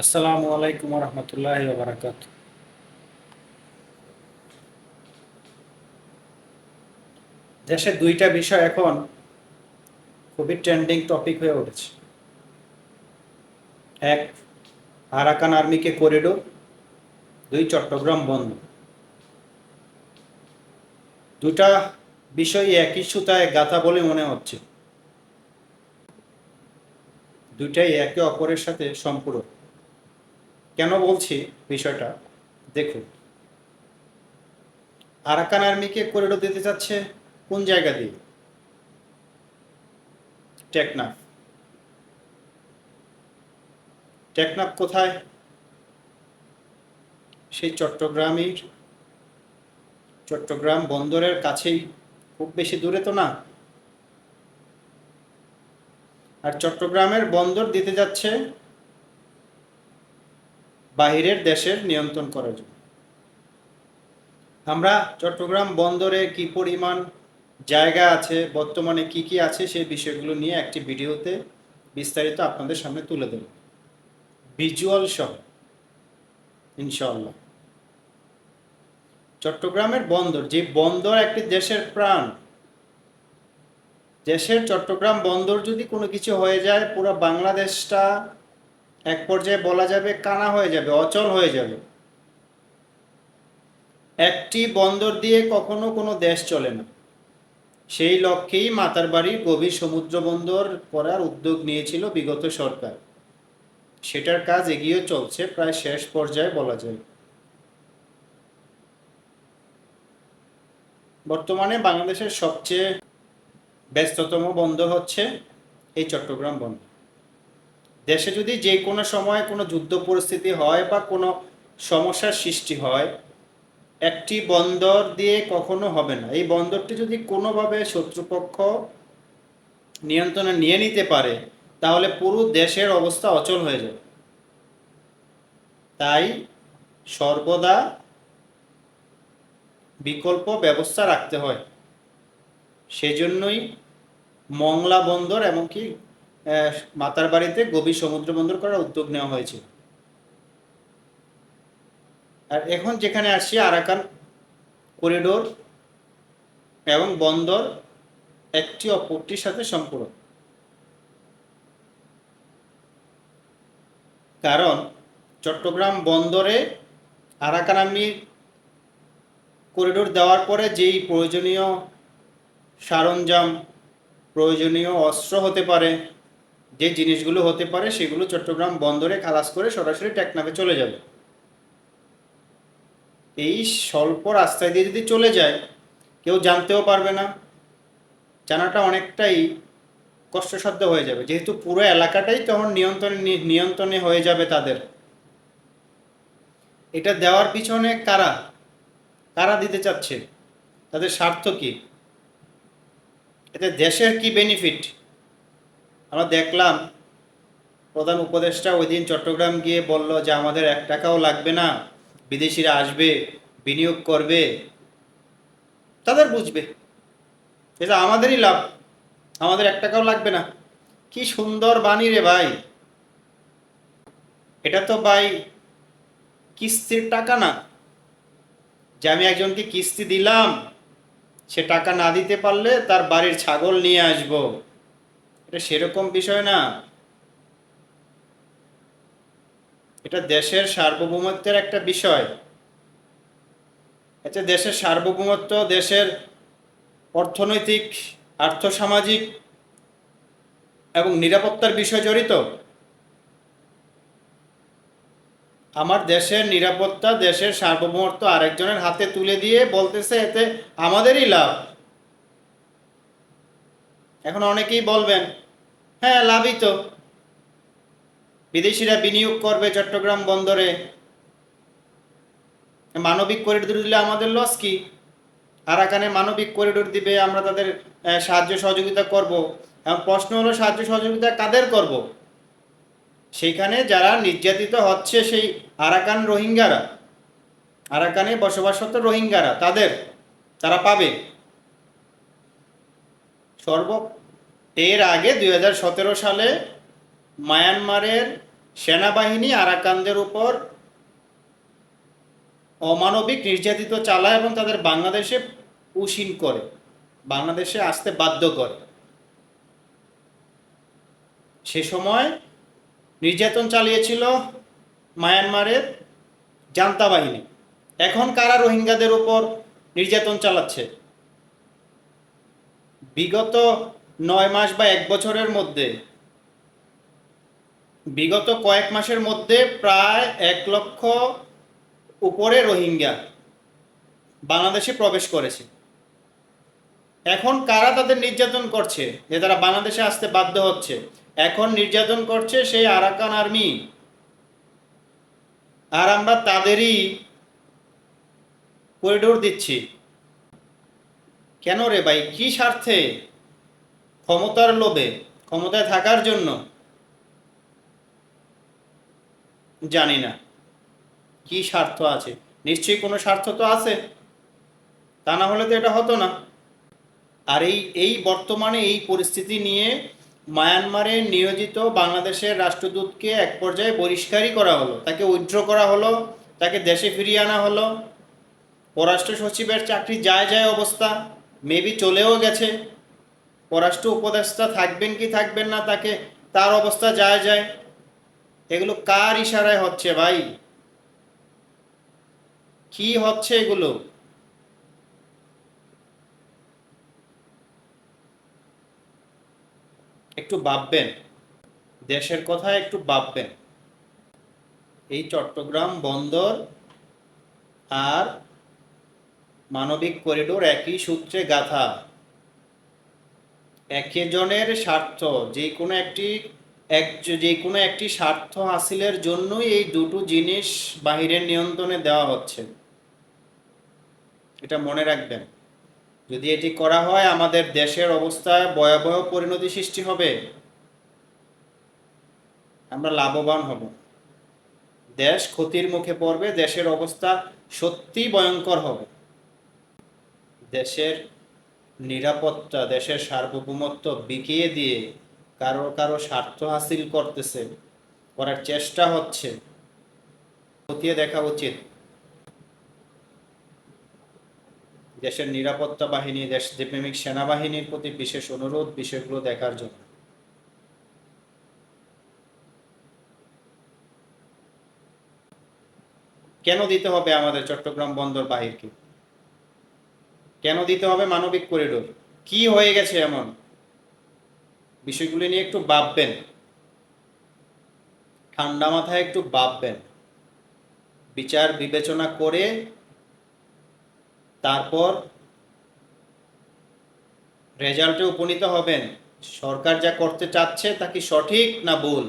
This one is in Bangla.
আসসালামু আলাইকুম রহমতুল্লাহ বারাকাত দেশে দুইটা বিষয় এখন খুবই ট্রেন্ডিং টপিক হয়ে উঠেছে। এক, আরাকান আর্মিকে করিডোর। দুই, চট্টগ্রাম বন্ধ। দুটা বিষয় একই সুতায় গাথা বলে মনে হচ্ছে। দুইটাই একে অপরের সাথে সম্পূরক। কেন বলছি বিষয়টা? দেখুন। আরাকান আর্মিকে করিডোর দিতে চাচ্ছে কোন জায়গা দিয়ে? টেকনাফ। টেকনাফ কোথায়? সেই চট্টগ্রামের, চট্টগ্রাম বন্দরের কাছেই। খুব বেশি দূরে তো না। আর চট্টগ্রামের বন্দর দিতে যাচ্ছে বাহিরের দেশের নিয়ন্ত্রণ করার জন্য। আমরা চট্টগ্রাম বন্দরে কি পরিমাণ জায়গা আছে, বর্তমানে কি কি আছে সেই বিষয়গুলো নিয়ে একটি ভিডিওতে বিস্তারিত আপনাদের সামনে তুলে দেব ভিজুয়াল সহ ইনশাল্লাহ চট্টগ্রামের বন্দর, যে বন্দর একটি দেশের প্রাণ, দেশের চট্টগ্রাম বন্দর যদি কোনো কিছু হয়ে যায়, পুরো বাংলাদেশটা এক পর্যায়ে বলা যাবে কানা হয়ে যাবে, অচল হয়ে যাবে। একটি বন্দর দিয়ে কখনো কোনো দেশ চলে না। সেই লক্ষ্যেই মাতার বাড়ির গভীর সমুদ্র বন্দর করার উদ্যোগ নিয়েছিল বিগত সরকার। সেটার কাজ এগিয়ে চলছে প্রায় শেষ পর্যায়ে বলা যায়। বর্তমানে বাংলাদেশের সবচেয়ে ব্যস্ততম বন্দর হচ্ছে এই চট্টগ্রাম বন্দর। দেশে যদি যে কোনো সময় কোনো যুদ্ধ পরিস্থিতি হয় বা কোনো সমস্যার সৃষ্টি হয়, একটি বন্দর দিয়ে কখনো হবে না। এই বন্দরটি যদি কোনোভাবে শত্রুপক্ষ নিয়ন্ত্রণে নিয়ে নিতে পারে, তাহলে পুরো দেশের অবস্থা অচল হয়ে যাবে। তাই সর্বদা বিকল্প ব্যবস্থা রাখতে হয়। সেজন্যই মংলা বন্দর এমনকি মাতার বাড়িতে গভীর সমুদ্র বন্দর করার উদ্যোগ নেওয়া হয়েছিল আর এখন যেখানে আসছি, আরাকান করিডোর এবং বন্দর একটি অপরটির সাথে সম্পূরক। কারণ চট্টগ্রাম বন্দরে আরাকান আর্মি করিডোর দেওয়ার পরে যেই প্রয়োজনীয় সরঞ্জাম, প্রয়োজনীয় অস্ত্র হতে পারে যে জিনিসগুলো হতে পারে সেগুলো চট্টগ্রাম বন্দরে খালাস করে সরাসরি টেকনাফে চলে যাবে। এই স্বল্প রাস্তায় দিয়ে যদি চলে যায়, কেউ জানতেও পারবে না। জানাটা অনেকটাই কষ্টসাধ্য হয়ে যাবে। যেহেতু পুরো এলাকাটাই তখন নিয়ন্ত্রণে নিয়ন্ত্রণে হয়ে যাবে তাদের। এটা দেওয়ার পিছনে কারা? কারা দিতে চাচ্ছে? তাদের স্বার্থ কি? এতে দেশের কি বেনিফিট আমরা দেখলাম প্রধান উপদেষ্টা ওই দিন চট্টগ্রাম গিয়ে বলল যে আমাদের এক টাকাও লাগবে না, বিদেশিরা আসবে, বিনিয়োগ করবে, তাদের বুঝবে। এটা আমাদেরই লাভ, আমাদের এক টাকাও লাগবে না। কি সুন্দর বাণী রে ভাই। এটা তো ভাই কিস্তির টাকা না। যে আমি একজনকে কিস্তি দিলাম, সে টাকা না দিতে পারলে তার বাড়ির ছাগল নিয়ে আসব। এটা সেরকম বিষয় না। এটা দেশের সার্বভৌমত্বের একটা বিষয়। এতে দেশের সার্বভৌমত্ব দেশের অর্থনৈতিক, আর্থসামাজিক এবং নিরাপত্তার বিষয় জড়িত। আমার দেশের নিরাপত্তা, দেশের সার্বভৌমত্ব আরেকজনের হাতে তুলে দিয়ে বলতেছে, এতে আমাদেরই লাভ। এখন অনেকেই বলবেন হ্যাঁ লাভই তো বিদেশিরা বিনিয়োগ করবে চট্টগ্রাম বন্দরে। মানবিক করিডোর দিলে আমাদের লস কি? আরাকানে মানবিক করিডোর দিবে, আমরা তাদের সাহায্য সহযোগিতা করব। এবং প্রশ্ন হলো, সাহায্য সহযোগিতা কাদের করব? সেইখানে যারা নির্যাতিত হচ্ছে সেই আরাকান রোহিঙ্গারা। আরাকানে বসবাসরত রোহিঙ্গারা, তাদের, তারা পাবে। সর্ব এর আগে দুই হাজার সতেরো সালে মায়ানমারের সেনাবাহিনী আরাকানদের উপর অমানবিক নির্যাতিত চালায় এবং তাদের বাংলাদেশে উসিন করে, বাংলাদেশে আসতে বাধ্য করে। সে সময় নির্যাতন চালিয়েছিল মায়ানমারের জান্তা বাহিনী এখন কারা রোহিঙ্গাদের উপর নির্যাতন চালাচ্ছে? বিগত নয় মাস বা এক বছরের মধ্যে। বিগত কয়েক মাসের মধ্যে প্রায় এক লক্ষ উপরে রোহিঙ্গা বাংলাদেশে প্রবেশ করেছে। এখন কারা তাদের নির্যাতন করছে? যে তারা বাংলাদেশে আসতে বাধ্য হচ্ছে। এখন নির্যাতন করছে সেই আরাকান আর্মি। আর আমরা তাদেরই করিডোর দিচ্ছি। কেন রে ভাই? কি স্বার্থে? ক্ষমতার লোভে, ক্ষমতায় থাকার জন্য। জানি না। কি স্বার্থ আছে? নিশ্চয়ই কোনো স্বার্থ তো আছে। তা না হলে তো এটা হতো না। আর এই এই বর্তমানে এই পরিস্থিতি নিয়ে মায়ানমারে নিয়োজিত বাংলাদেশের রাষ্ট্রদূতকে এক পর্যায়ে বহিষ্কারই করা হলো। তাকে উইথড্র করা হলো, তাকে দেশে ফিরিয়ে আনা হলো। পররাষ্ট্র সচিবের চাকরি যায় যায় অবস্থা, মেবি চলেও গেছে। পররাষ্ট্র উপদেষ্টা থাকবেন কি থাকবেন না, তাকে তার অবস্থা যায় যায়। এগুলো কার ইশারায় হচ্ছে ভাই? কি হচ্ছে এগুলো? একটু ভাববেন। দেশের কথা একটু ভাববেন। এই চট্টগ্রাম বন্দর আর মানবিক করিডোর একই সূত্রে গাথা। একজনের স্বার্থ, যে কোনো একটি এক, যে কোনো একটি স্বার্থ হাসিলের জন্যই এই দুটো জিনিস বাহিরের নিয়ন্ত্রণে দেওয়া হচ্ছে। এটা মনে রাখবেন। যদি এটি করা হয়, আমাদের দেশের অবস্থায় ভয়াবহ পরিণতি সৃষ্টি হবে। আমরা লাভবান হব। দেশ ক্ষতির মুখে পড়বে, দেশের অবস্থা সত্যি ভয়ঙ্কর হবে। দেশের নিরাপত্তা দেশের সার্বভৌমত্ব বিকিয়ে দিয়ে কারও কারও স্বার্থ হাসিল করতেছে, করার চেষ্টা হচ্ছে। খতিয়ে দেখা উচিত। দেশের নিরাপত্তা বাহিনী, দেশ দেশপ্রেমিক সেনাবাহিনীর প্রতি বিশেষ অনুরোধ বিষয়গুলো দেখার জন্য। কেন দিতে হবে আমাদের চট্টগ্রাম বন্দর বাহিরকে? কেন দিতে হবে মানবিক করিডোর? কি হয়ে গেছে এমন? বিষয়গুলি নিয়ে একটু ভাববেন। ঠান্ডা মাথায় একটু ভাববেন। বিচার বিবেচনা করে তারপর রেজাল্টে উপনীত হবেন। সরকার যা করতে চাচ্ছে তা কি সঠিক না ভুল?